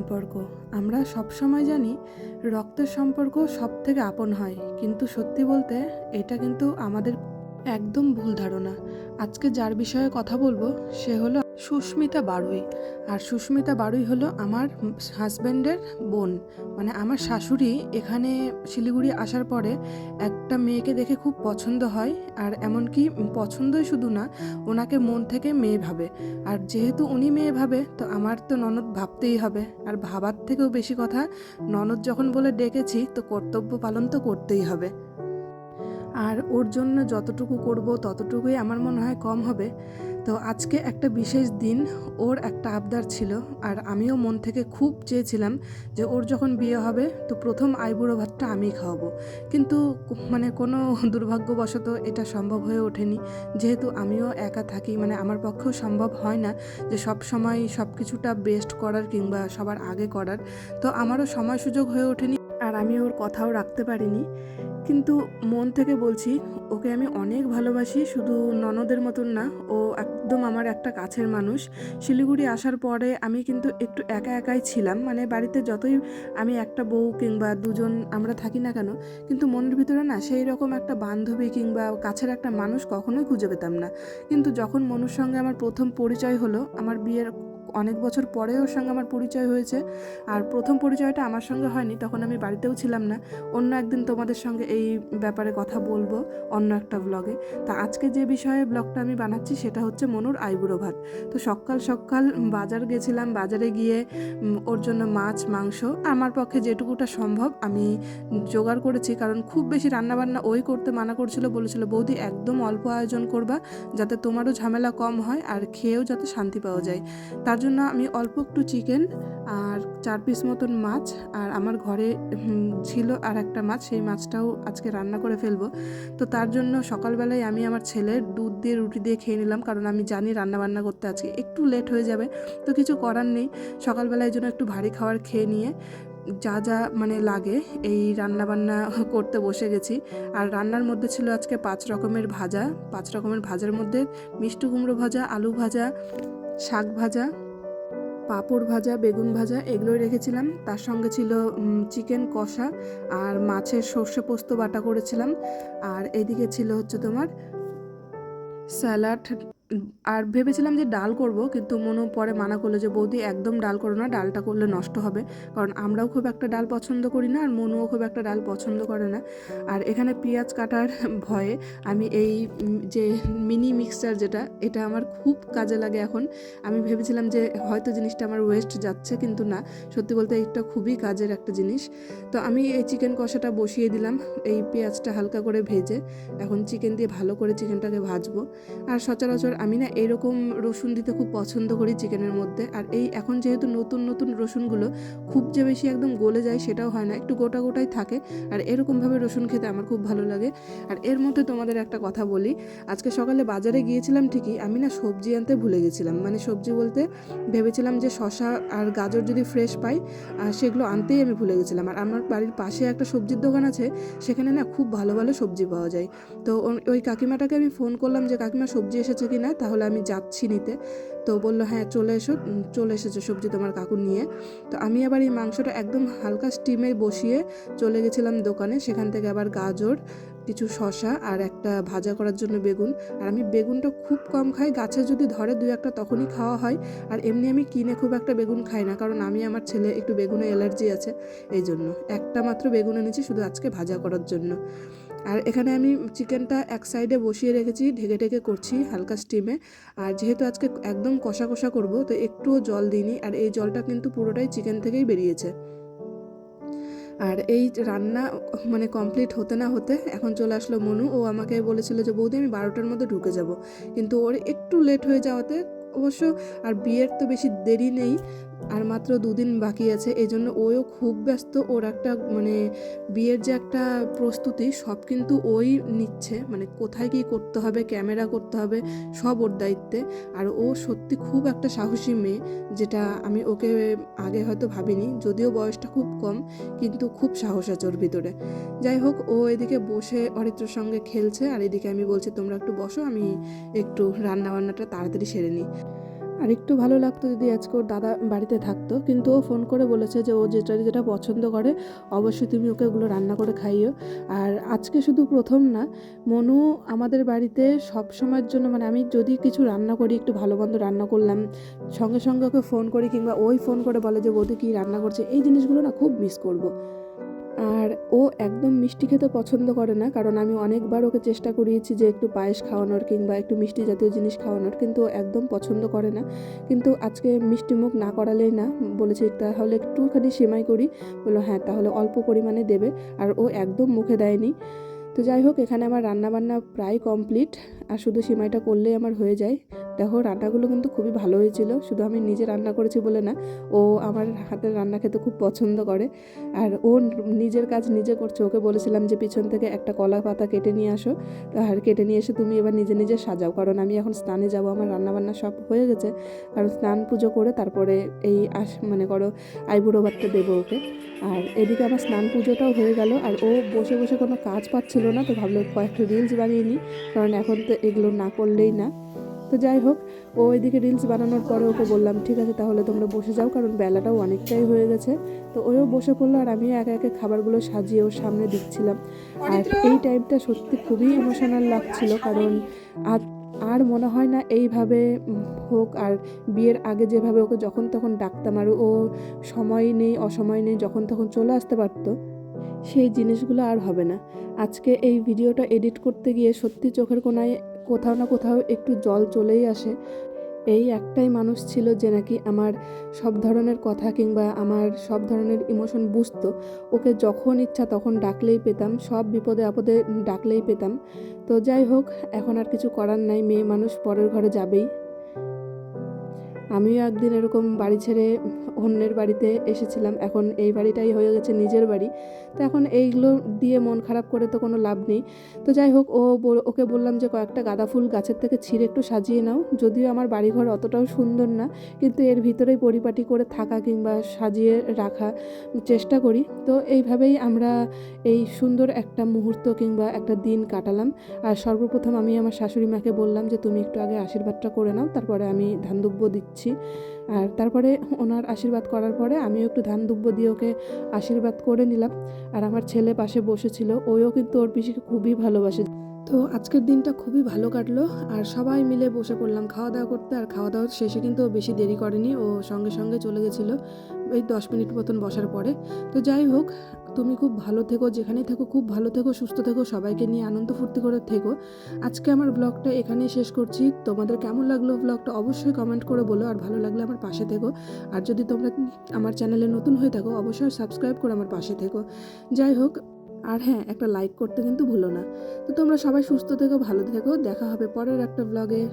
সম্পর্ক। আমরা সব সময় জানি রক্তের সম্পর্ক সব থেকে আপন হয়, কিন্তু সত্যি বলতে এটা কিন্তু আমাদের একদম ভুল ধারণা। আজকে যার বিষয়ে কথা বলব সে হলো সুস্মিতা বারুই। আর সুস্মিতা বারুই হলো আমার হাজব্যান্ডের বোন। মানে আমার শাশুড়ি এখানে শিলিগুড়ি আসার পরে একটা মেয়েকে দেখে খুব পছন্দ হয়। আর এমনকি পছন্দই শুধু না, ওনাকে মন থেকে মেয়ে ভাবে। আর যেহেতু উনি মেয়ে ভাবে, তো আমার তো ননদ ভাবতেই হবে। আর ভাবার থেকেও বেশি কথা, ননদ যখন বলে ডেকেছি, তো কর্তব্য পালন তো করতেই হবে। আর ওর জন্য যতটুকু করব ততটুকুই আমার মনে হয় কম হবে। তো আজকে একটা বিশেষ দিন, ওর একটা আবদার ছিল আর আমিও মন থেকে খুব চেয়েছিলাম যে ওর যখন বিয়ে হবে তো প্রথম আইবুড়ো ভাতটা আমি খাওয়াবো। কিন্তু মানে কোনো দুর্ভাগ্যবশত এটা সম্ভব হয়ে ওঠেনি। যেহেতু আমিও একা থাকি মানে আমার পক্ষেও সম্ভব হয় না যে সব সময় সব কিছুটা বেস্ট করার কিংবা সবার আগে করার। তো আমারও সময় সুযোগ হয়ে ওঠেনি। আমি ওর কথাও রাখতে পারিনি। কিন্তু মন থেকে বলছি, ওকে আমি অনেক ভালোবাসি, শুধু ননদের মতন না, ও একদম আমার একটা কাছের মানুষ। শিলিগুড়ি আসার পরে আমি কিন্তু একটু একা একাই ছিলাম। মানে বাড়িতে যতই আমি একটা বউ কিংবা দুজন আমরা থাকি না কেন, কিন্তু মনের ভিতরে না সেই রকম একটা বান্ধবী কিংবা কাছের একটা মানুষ কখনোই খুঁজে পেতাম না। কিন্তু যখন মনুর সঙ্গে আমার প্রথম পরিচয় হলো, আমার বিয়ের অনেক বছর পরে ওর সঙ্গে আমার পরিচয় হয়েছে। আর প্রথম পরিচয়টা আমার সঙ্গে হয়নি, তখন আমি বাড়িতেও ছিলাম না। অন্য একদিন তোমাদের সঙ্গে এই ব্যাপারে কথা বলব অন্য একটা ব্লগে তা আজকে যে বিষয়ে ব্লগটা আমি বানাচ্ছি, সেটা হচ্ছে মনুর আইবুড়ো ভাত। তো সকাল সকাল বাজার গেছিলাম, বাজারে গিয়ে ওর জন্য মাছ, মাংস, আমার পক্ষে যেটুকুটা সম্ভব আমি জোগাড় করেছি। কারণ খুব বেশি রান্নাবান্না ওই করতে মানা করছিল, বলেছিল, বৌদি, একদম অল্প আয়োজন করবা যাতে তোমারও ঝামেলা কম হয় আর খেয়েও যাতে শান্তি পাওয়া যায়। তার জন্য আমি অল্প একটু চিকেন আর চার পিস মতন মাছ আর আমার ঘরে ছিল আর একটা মাছ, সেই মাছটাও আজকে রান্না করে ফেলব। তো তার জন্য সকালবেলায় আমি আমার ছেলের দুধ দিয়ে রুটি দিয়ে খেয়ে নিলাম, কারণ আমি জানি রান্না বান্না করতে আজকে একটু লেট হয়ে যাবে, তো কিছু করার নেই। সকালবেলায় জন্য একটু ভারী খাবার খেয়ে নিয়ে যা যা মানে লাগে এই রান্না বান্না করতে বসে গেছি। আর রান্নার মধ্যে ছিল আজকে পাঁচ রকমের ভাজা, পাঁচ রকমের ভাজার মধ্যে মিষ্টি কুমড়ো ভাজা, আলু ভাজা, শাক ভাজা, পাঁপড় ভাজা, বেগুন ভাজা, এগুলোই রেখেছিলাম। তার সঙ্গে ছিল চিকেন কষা আর মাছের সর্ষে পোস্ত বাটা করেছিলাম। আর এদিকে ছিল হচ্ছে তোমার স্যালাড আর ভেবেছিলাম যে ডাল করব, কিন্তু মনু পরে মানা করল যে, বৌদি, একদম ডাল করো না, ডালটা করলে নষ্ট হবে। কারণ আমরাও খুব একটা ডাল পছন্দ করি না আর মনুও খুব একটা ডাল পছন্দ করে না। আর এখানে পেঁয়াজ কাটার ভয়ে আমি এই যে মিনি মিক্সচার যেটা, এটা আমার খুব কাজে লাগে এখন। আমি ভেবেছিলাম যে, হয়তো জিনিসটা আমার ওয়েস্ট যাচ্ছে, কিন্তু না। সত্যি বলতে এটা খুবই কাজের একটা জিনিস। তো আমি এই চিকেন কষাটা বসিয়ে দিলাম, এই পেঁয়াজটা হালকা করে ভেজে। এখন চিকেন দিয়ে ভালো করে চিকেনটাকে ভাজবো। আর সচরাচর আমি না এরকম রসুন দিতে খুব পছন্দ করি চিকেনের মধ্যে। আর এই এখন যেহেতু নতুন নতুন রসুনগুলো খুব যে বেশি একদম গলে যায় সেটাও হয় না, একটু গোটা, গোটাই থাকে। আর এরকমভাবে রসুন খেতে আমার খুব ভালো লাগে। আর এর মধ্যে তোমাদের একটা কথা বলি, আজকে সকালে বাজারে গিয়েছিলাম ঠিকই আমি না সবজি আনতে ভুলে গেছিলাম। মানে সবজি বলতে ভেবেছিলাম যে শশা আর গাজর যদি ফ্রেশ পাই, আর সেগুলো আনতেই আমি ভুলে গেছিলাম। আর আমার বাড়ির পাশে একটা সবজির দোকান আছে, সেখানে না খুব ভালো ভালো সবজি পাওয়া যায়। তো ওই কাকিমাটাকে আমি ফোন করলাম যে, কাকিমা, সবজি এসেছে কি না তাহলে আমি যাচ্ছি নিতে। তো বলল হ্যাঁ চলে এসো চলে এসেছে সবজি তোমার কাকু নিয়ে। তো আমি আবার এই মাংসটা একদম হালকা স্টিমে বসিয়ে চলে গেছিলাম দোকানে। সেখান থেকে আবার গাজর, কিছু শশা আর একটা ভাজা করার জন্য বেগুন। আর আমি বেগুনটা খুব কম খাই, গাছে যদি ধরে দু একটা তখনই খাওয়া হয়। আর এমনি আমি কিনে খুব একটা বেগুন খাই না, কারণ আমি আমার ছেলে একটু বেগুনে অ্যালার্জি আছে, এই জন্য। একটা মাত্র বেগুন এনেছি শুধু আজকে ভাজা করার জন্য। আর এখানে আমি চিকেনটা এক সাইডে বসিয়ে রেখেছি, ঢেকে ঢেকে করছি হালকা স্টিমে আর যেহেতু আজকে একদম কষা কষা করব, তো একটুও জল দিইনি। আর এই জলটা কিন্তু পুরোটাই চিকেন থেকেই বেরিয়েছে। আর এই রান্না মানে কমপ্লিট হতে না হতে এখন চলে আসলো মনু। ও আমাকে বলেছিল যে, বৌদি, আমি বারোটার মধ্যে ঢুকে যাব। কিন্তু ওর একটু লেট হয়ে যাওয়াতে অবশ্য, আর বিয়ের তো বেশি দেরি নেই। আর মাত্র দুদিন বাকি আছে এই জন্য ওও খুব ব্যস্ত। ওর একটা মানে বিয়ের যে একটা প্রস্তুতি, সব কিন্তু ওই নিচ্ছে। মানে কোথায় কী করতে হবে, ক্যামেরা করতে হবে, সব ওর দায়িত্বে। আর ও সত্যি খুব একটা সাহসী মেয়ে, যেটা আমি ওকে আগে হয়তো ভাবিনি, যদিও বয়সটা খুব কম, কিন্তু খুব সাহস আছে ওর ভিতরে। যাই হোক, ও এদিকে বসে অরিত্রর সঙ্গে খেলছে, আর এদিকে আমি বলছি, তোমরা একটু বসো, আমি একটু রান্না বান্নাটা তাড়াতাড়ি সেরে নিই। আর একটু ভালো লাগতো যদি আজকে ওর দাদা বাড়িতে থাকতো, কিন্তু ও ফোন করে বলেছে যে ও যেটা যেটা পছন্দ করে, অবশ্যই তুমি ওকে ওগুলো রান্না করে খাইও আর আজকে শুধু প্রথম না, মনু আমাদের বাড়িতে সব সময়ের জন্য মানে আমি যদি কিছু রান্না করি, একটু ভালো মন্দ রান্না করলাম, সঙ্গে সঙ্গে ওকে ফোন করি কিংবা ওই ফোন করে বলে যে বৌদি কী রান্না করছে, এই জিনিসগুলো না খুব মিস করব। আর ও একদম মিষ্টি খেতে পছন্দ করে না, কারণ আমি অনেকবার ওকে চেষ্টা করিয়েছি যে একটু পায়েস খাওয়ানোর কিংবা একটু মিষ্টি জাতীয় জিনিস খাওয়ানোর, কিন্তু ও একদম পছন্দ করে না। কিন্তু আজকে মিষ্টি মুখ না করালেই না, বলেছে তাহলে একটুখানি সেমাই করি। বলল হ্যাঁ তাহলে অল্প পরিমাণে দেবে। আর ও একদম মুখে দেয়নি। তো যাই হোক, এখানে আমার রান্নাবান্না প্রায় কমপ্লিট আর শুধু সিমাইটা করলেই আমার হয়ে যায়। দেখো, রান্নাগুলো কিন্তু খুবই ভালো হয়েছিল। শুধু আমি নিজে রান্না করেছি বলে না, ও আমার হাতের রান্না খেতে খুব পছন্দ করে। আর ও নিজের কাজ নিজে করছে। ওকে বলেছিলাম যে, পিছন থেকে একটা কলা পাতা কেটে নিয়ে আসো। আর কেটে নিয়ে এসে তুমি এবার নিজে নিজে সাজাও। কারণ আমি এখন স্নানে যাব। আমার রান্নাবান্না সব হয়ে গেছে। কারণ স্নান পুজো করে তারপরে এই আস মানে করো, আইবুড়ো ভাতটা দেবো ওকে। আর এদিকে আমার স্নান পুজোটাও হয়ে গেল। আর ও বসে বসে কোনো কাজ পাচ্ছিল না। তো ভাবলো কয়েকটা রিলস বানিয়ে নিই। কারণ এখন তো এগুলো না করলেই না। তো যাই হোক ও এদিকে রিলস বানানোর পরে ওকে বললাম ঠিক আছে তাহলে তোমরা বসে যাও কারণ বেলাটাও অনেকটাই হয়ে গেছে। তো ওও বসে পড়ল আর আমি একে একে খাবারগুলো সাজিয়ে ওর সামনে দিচ্ছিলাম। আর এই টাইমটা সত্যি খুবই ইমোশনাল লাগছিল কারণ আর আর মনে হয় না এইভাবে হোক আর বিয়ের আগে যেভাবে ওকে যখন তখন ডাকতাম আর ও সময় নেই অসময় নেই যখন তখন চলে আসতে পারতো সেই জিনিসগুলো আর হবে না। আজকে এই ভিডিওটা এডিট করতে গিয়ে সত্যি চোখের কোনায় কোথাও না কোথাও একটু জল চলেই আসে। এই একটাই মানুষ ছিল যে নাকি আমার সব ধরনের কথা কিংবা আমার সব ধরনের ইমোশন বুঝতো। ওকে যখন ইচ্ছা তখন ডাকলেই পেতাম, সব বিপদে আপদে ডাকলেই পেতাম। তো যাই হোক, এখন আর কিছু করার নাই। মেয়ে মানুষ পরের ঘরে যাবেই। আমিও একদিন এরকম বাড়ি ছেড়ে অন্যের বাড়িতে এসেছিলাম। এখন এই বাড়িটাই হয়ে গেছে নিজের বাড়ি। তো এখন এইগুলো দিয়ে মন খারাপ করে তো কোনো লাভ নেই। তো যাই হোক, ও ওকে বললাম যে কয়েকটা গাঁদা ফুল গাছের থেকে ছিঁড়ে একটু সাজিয়ে নাও। যদিও আমার বাড়িঘর অতটাও সুন্দর না, কিন্তু এর ভিতরেই পরিপাটি করে থাকা কিংবা সাজিয়ে রাখা চেষ্টা করি। তো এইভাবেই আমরা এই সুন্দর একটা মুহূর্ত কিংবা একটা দিন কাটালাম। আর সর্বপ্রথম আমি আমার শাশুড়ি মাকে বললাম যে, তুমি একটু আগে আশীর্বাদটা করে নাও, তারপরে আমি ধান দুব্য দিচ্ছি আর তারপরে ওনার আশীর্বাদ করার পরে আমিও একটু ধান দুব্য দিয়ে ওকে আশীর্বাদ করে নিলাম। আর আমার ছেলে পাশে বসেছিল, ওইও কিন্তু ওর পিসিকে খুবই ভালোবাসে। তো আজকের দিনটা খুবই ভালো কাটলো আর সবাই মিলে বসে পড়লাম খাওয়া দাওয়া করতে আর খাওয়া দাওয়ার শেষে কিন্তু বেশি দেরি করেনি, ও সঙ্গে সঙ্গে চলে গেছিল এই দশ মিনিট মতন বসার পরে। তো যাই হোক, তুমি খুব ভালো থেকো, যেখানেই থেকো খুব ভালো থেকো, সুস্থ থেকো, সবাইকে নিয়ে আনন্দ ফুর্তি করে থেকো। আজকে আমার ব্লগটা এখানেই শেষ করছি। তোমাদের কেমন লাগল ব্লগটা অবশ্যই কমেন্ট করে বলো আর ভালো লাগলে আমার পাশে থেকো। আর যদি তোমরা আমার চ্যানেলে নতুন হয়ে থাকো, অবশ্যই সাবস্ক্রাইব করে আমার পাশে থেকো। যাই হোক আর হ্যাঁ একটা লাইক করতে কিন্তু ভুলো না। তো তোমরা সবাই সুস্থ থেকো, ভালো থেকো, দেখা হবে পরের একটা ব্লগে